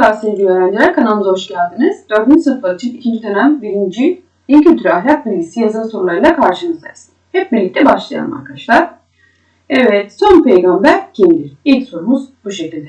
Merhaba sevgili öğrenciler, kanalımıza hoş geldiniz. 4. sınıflar için 2. dönem 1. Din Kültürü Ahlak Bilgisi yazılı sorularıyla karşınızdayız. Hep birlikte başlayalım arkadaşlar. Evet, son peygamber kimdir? İlk sorumuz bu şekilde.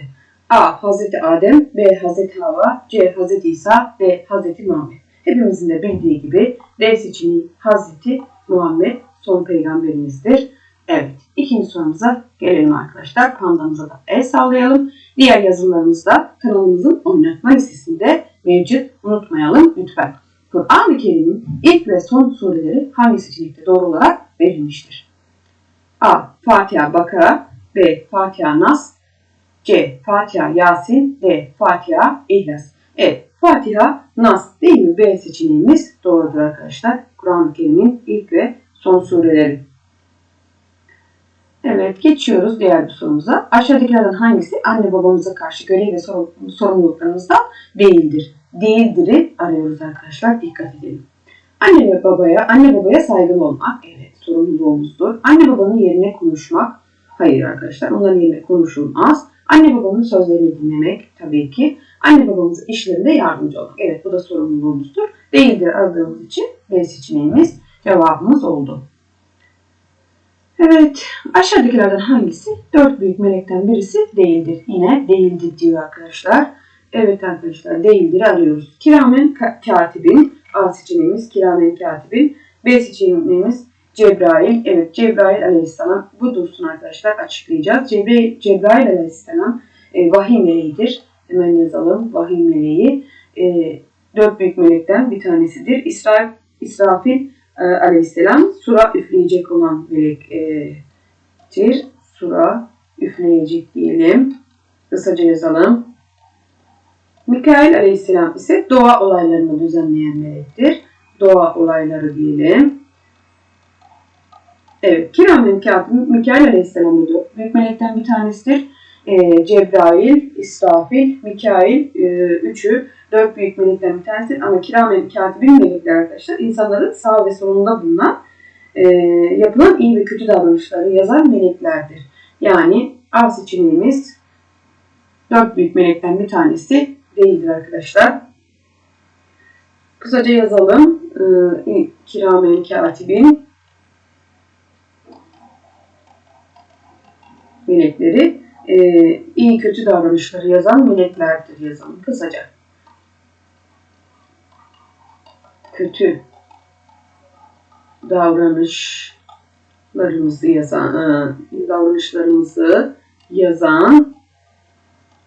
A. Hazreti Adem B. Hazreti Hava C. Hazreti İsa D. Hazreti Muhammed. Hepimizin de bildiği gibi D seçeneği Hazreti Muhammed son peygamberimizdir. Evet, ikinci sorumuza gelelim arkadaşlar. Pandamıza da el sallayalım. Diğer yazılarımız da kanalımızın oynatma listesinde mevcut. Unutmayalım lütfen. Kur'an-ı Kerim'in ilk ve son sureleri hangi seçenekte doğru olarak verilmiştir? A. Fatiha Bakara B. Fatiha Nas C. Fatiha Yasin D. Fatiha İhlas Evet. Fatiha Nas değil mi? B seçeneğimiz doğrudur arkadaşlar. Kur'an-ı Kerim'in ilk ve son sureleri. Evet, geçiyoruz diğer bir sorumuza. Aşağıdakilerden hangisi anne babamıza karşı görev ve sorumluluklarımızdan değildir? Değildir'i arıyoruz arkadaşlar. Dikkat edelim. Anne ve babaya, anne babaya saygılı olmak, evet sorumluluğumuzdur. Anne babanın yerine konuşmak, hayır arkadaşlar onların yerine konuşulmaz. Anne babanın sözlerini dinlemek tabii ki. Anne babamızın işlerinde yardımcı olmak, evet bu da sorumluluğumuzdur. Değildir aradığımız için B seçeneğimiz cevabımız oldu. Evet, aşağıdakilerden hangisi dört büyük melekten birisi değildir? Yine değildir diyor arkadaşlar. Evet arkadaşlar değildir arıyoruz. Kiramen katibin, A seçeneğimiz kiramen katibin, B seçeneğimiz Cebrail. Evet Cebrail aleyhisselam bu dursun arkadaşlar açıklayacağız. Cebrail, Cebrail aleyhisselam e, vahiy meleğidir. Hemen yazalım vahiy meleği. E, dört büyük melekten bir tanesidir. İsrail, İsrafil e, aleyhisselam sura üfleyecek olan melektir. Sura üfleyecek diyelim. Kısaca yazalım. Mikail aleyhisselam ise doğa olaylarını düzenleyen melektir. Doğa olayları diyelim. Evet, kiramen katibi Mikail aleyhisselam büyük melekten bir tanesidir. E, Cebrail, İsrafil, Mikail e, üçü dört büyük melekten bir tanesi ama kiramen katibin melekler arkadaşlar insanların sağ ve solunda bulunan e, yapılan iyi ve kötü davranışları yazan meleklerdir. Yani A seçeneğimiz dört büyük melekten bir tanesi değildir arkadaşlar. Kısaca yazalım. E, kiramen katibin melekleri e, iyi kötü davranışları yazan meleklerdir yazalım kısaca. kötü davranışlarımızı yazan, e, davranışlarımızı yazan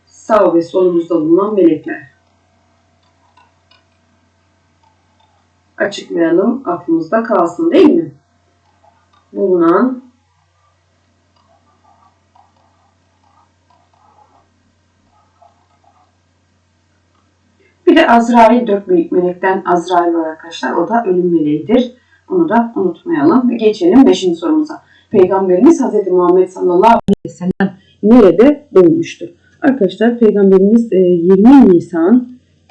sağ ve solumuzda bulunan melekler. Açıklayalım, aklımızda kalsın değil mi? Bulunan Azrail dört büyük melekten Azrail var arkadaşlar. O da ölüm meleğidir. Bunu da unutmayalım. Ve geçelim 5. sorumuza. Peygamberimiz Hz. Muhammed sallallahu aleyhi ve sellem nerede doğmuştur? Arkadaşlar Peygamberimiz 20 e, Nisan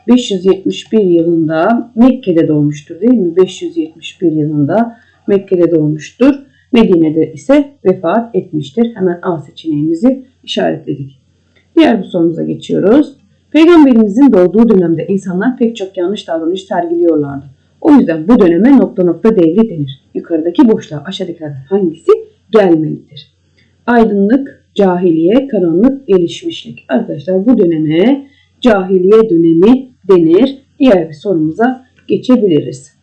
571 yılında Mekke'de doğmuştur değil mi? 571 yılında Mekke'de doğmuştur. Medine'de ise vefat etmiştir. Hemen A seçeneğimizi işaretledik. Diğer bir sorumuza geçiyoruz. Peygamberimizin doğduğu dönemde insanlar pek çok yanlış davranış sergiliyorlardı. O yüzden bu döneme nokta nokta devri denir. Yukarıdaki boşluğa aşağıdakilerden hangisi gelmelidir? Aydınlık, cahiliye, karanlık, gelişmişlik. Arkadaşlar bu döneme cahiliye dönemi denir. Diğer bir sorumuza geçebiliriz.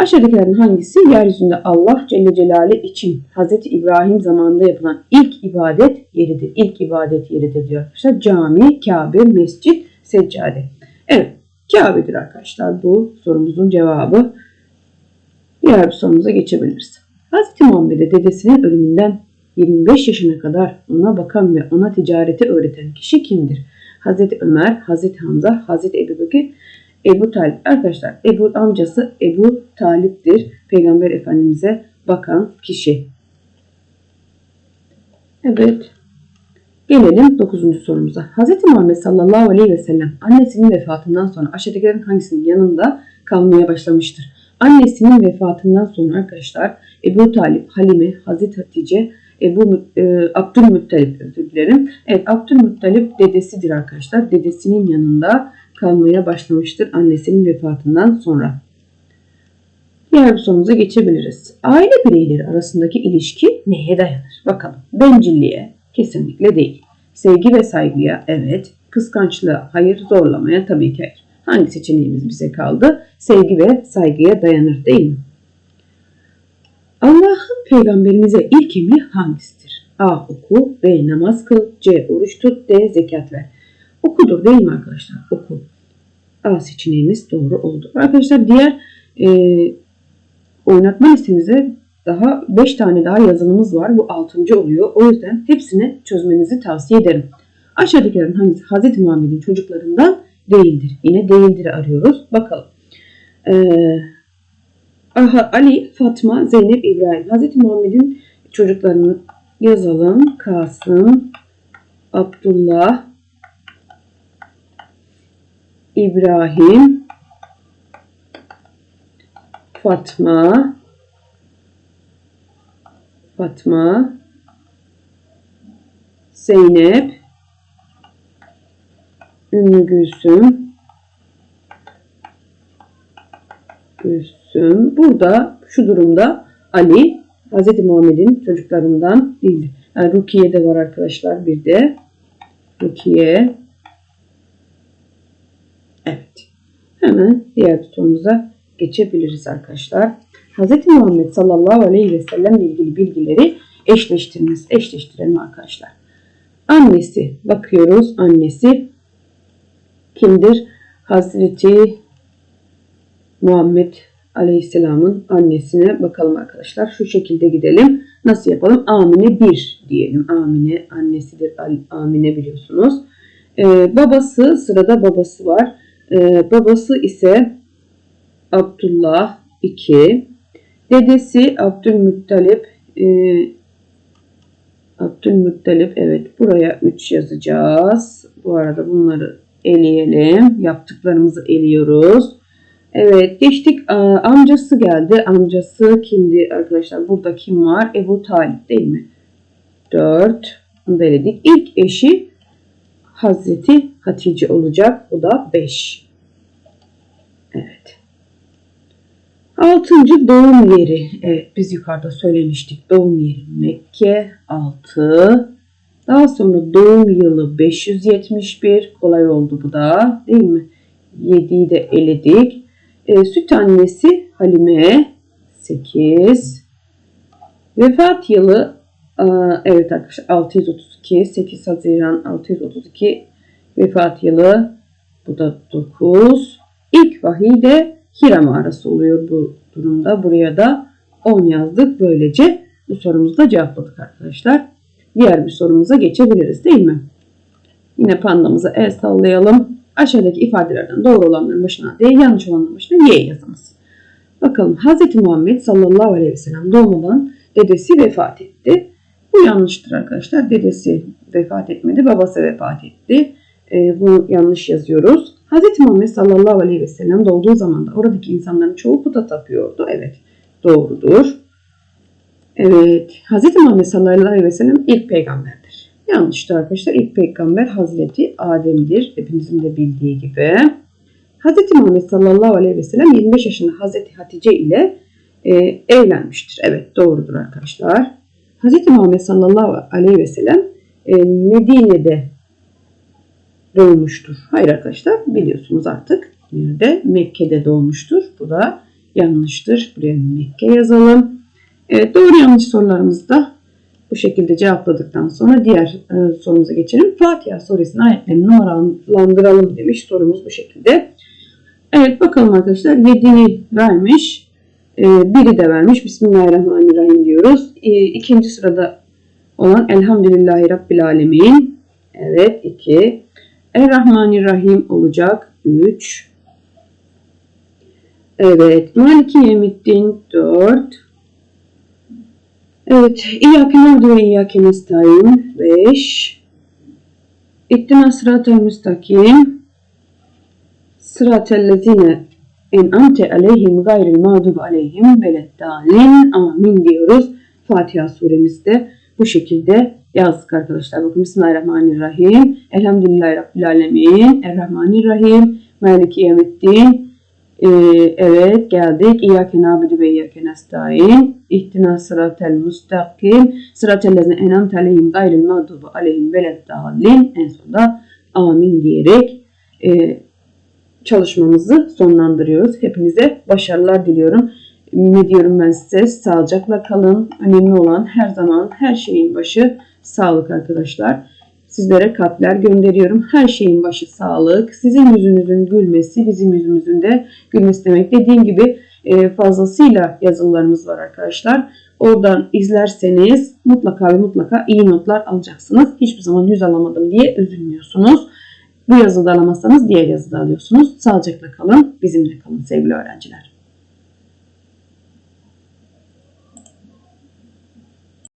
Aşağıdakilerden hangisi yeryüzünde Allah Celle Celaluhu için Hz. İbrahim zamanında yapılan ilk ibadet yeridir? İlk ibadet yeridir diyor arkadaşlar. Cami, Kabe, mescit, seccade. Evet, Kabe'dir arkadaşlar. Bu sorumuzun cevabı. Diğer bir sorumuza geçebiliriz. Hz. Muhammed'e dedesinin ölümünden 25 yaşına kadar ona bakan ve ona ticareti öğreten kişi kimdir? Hz. Ömer, Hz. Hamza, Hz. Ebu Bekir, Ebu Talip. Arkadaşlar Ebu amcası Ebu Talip'tir. Peygamber Efendimiz'e bakan kişi. Evet. Gelelim 9. sorumuza. Hz. Muhammed sallallahu aleyhi ve sellem annesinin vefatından sonra aşağıdakilerin hangisinin yanında kalmaya başlamıştır? Annesinin vefatından sonra arkadaşlar Ebu Talip, Halime, Hazreti Hatice, Ebu e, Abdülmuttalip özür dilerim. Evet Abdülmuttalip dedesidir arkadaşlar. Dedesinin yanında kalmaya başlamıştır annesinin vefatından sonra. Diğer bir sorumuza geçebiliriz. Aile bireyleri arasındaki ilişki neye dayanır? Bakalım. Bencilliğe kesinlikle değil. Sevgi ve saygıya evet. Kıskançlığa hayır. Zorlamaya tabii ki hayır. Hangi seçeneğimiz bize kaldı? Sevgi ve saygıya dayanır değil mi? Allah'ın peygamberimize ilk emri hangisidir? A. Oku. B. Namaz kıl. C. Oruç tut. D. Zekat ver. Okudur değil mi arkadaşlar? Oku. A seçeneğimiz doğru oldu. Arkadaşlar diğer e, oynatma listemize daha 5 tane daha yazılımız var. Bu 6. oluyor. O yüzden hepsini çözmenizi tavsiye ederim. Aşağıdakilerin hangisi Hz. Muhammed'in çocuklarından değildir? Yine değildir arıyoruz. Bakalım. Ee, Ali, Fatma, Zeynep, İbrahim. Hz. Muhammed'in çocuklarını yazalım. Kasım, Abdullah, İbrahim, Fatma, Fatma, Zeynep, Ümmü Gülsüm, Gülsüm. Burada şu durumda Ali Hz. Muhammed'in çocuklarından değildir. Yani Rukiye de var arkadaşlar bir de. Rukiye. Evet. Hemen diğer tutumumuza geçebiliriz arkadaşlar. Hz. Muhammed sallallahu aleyhi ve sellem ile ilgili bilgileri eşleştiriniz. Eşleştirelim arkadaşlar. Annesi bakıyoruz. Annesi kimdir? Hazreti Muhammed Aleyhisselam'ın annesine bakalım arkadaşlar. Şu şekilde gidelim. Nasıl yapalım? Amine 1 diyelim. Amine annesidir. Amine biliyorsunuz. Ee, babası sırada babası var. Ee, babası ise Abdullah 2. Dedesi Abdülmuttalip e, Abdülmuttalip evet buraya 3 yazacağız. Bu arada bunları eleyelim. Yaptıklarımızı eliyoruz. Evet geçtik amcası geldi. Amcası kimdi arkadaşlar? Burada kim var? Ebu Talip değil mi? 4. Bunu eledik. İlk eşi Hazreti Hatice olacak. O da 5. Evet. Altıncı doğum yeri. Evet biz yukarıda söylemiştik. Doğum yeri Mekke 6. Daha sonra doğum yılı 571. Kolay oldu bu da değil mi? 7'yi de eledik. E, süt annesi Halime 8. Vefat yılı e, evet arkadaşlar 632 8 Haziran 632 vefat yılı bu da 9. İlk vahiy de Hira mağarası oluyor bu durumda. Buraya da 10 yazdık. Böylece bu sorumuzu da cevapladık arkadaşlar. Diğer bir sorumuza geçebiliriz değil mi? Yine pandamıza el sallayalım. Aşağıdaki ifadelerden doğru olanların başına D, yanlış olanların başına Y yazınız. Bakalım Hz. Muhammed sallallahu aleyhi ve sellem doğmadan dedesi vefat etti. Bu yanlıştır arkadaşlar. Dedesi vefat etmedi, babası vefat etti. E, bunu yanlış yazıyoruz. Hz. Muhammed sallallahu aleyhi ve sellem doğduğu zaman da oradaki insanların çoğu puta tapıyordu. Evet, doğrudur. Evet, Hz. Muhammed sallallahu aleyhi ve sellem ilk peygamberdir. Yanlıştır arkadaşlar. İlk peygamber Hazreti Adem'dir. Hepimizin de bildiği gibi. Hazreti Muhammed sallallahu aleyhi ve sellem 25 yaşında Hazreti Hatice ile e, evlenmiştir. Evet doğrudur arkadaşlar. Hazreti Muhammed sallallahu aleyhi ve sellem e, Medine'de doğmuştur. Hayır arkadaşlar biliyorsunuz artık. Nerede? Mekke'de doğmuştur. Bu da yanlıştır. Buraya Mekke yazalım. Evet doğru yanlış sorularımızı da bu şekilde cevapladıktan sonra diğer e, sorumuza geçelim. Fatiha suresinin ayetlerini numaralandıralım demiş. Sorumuz bu şekilde. Evet bakalım arkadaşlar. 7'yi vermiş. E, biri de vermiş. Bismillahirrahmanirrahim diyoruz. E, ikinci sırada olan Elhamdülillahi Rabbil Alemin. Evet 2. Errahmanirrahim olacak. 3. Evet. Maliki Yemiddin 4. Evet. İyyâke nâbudu ve iyyâke nestaîn. 5. İttina sıratel müstakim. Sıratellezine en'amte aleyhim gayril mağdub aleyhim veleddâlin. Amin diyoruz. Fatiha suremizde bu şekilde yazdık arkadaşlar. Bakın Bismillahirrahmanirrahim. Elhamdülillahi Rabbil Alemin. Errahmanirrahim. Maliki Yevmiddin. Ee, evet geldik. İyyâke nâbudu ve iyyâke nestaîn. İhtina sıratel mustakim. Sıratel lezine enamte aleyhim gayril mağdubu aleyhim veleddallin. En sonunda amin diyerek e, çalışmamızı sonlandırıyoruz. Hepinize başarılar diliyorum. Ne diyorum ben size? Sağlıcakla kalın. Önemli olan her zaman her şeyin başı sağlık arkadaşlar. Sizlere kalpler gönderiyorum. Her şeyin başı sağlık. Sizin yüzünüzün gülmesi bizim yüzümüzün de gülmesi demek. Dediğim gibi e, fazlasıyla yazılarımız var arkadaşlar. Oradan izlerseniz mutlaka ve mutlaka iyi notlar alacaksınız. Hiçbir zaman yüz alamadım diye üzülmüyorsunuz. Bu yazıda alamazsanız diğer yazıda alıyorsunuz. Sağlıcakla kalın. Bizimle kalın sevgili öğrenciler.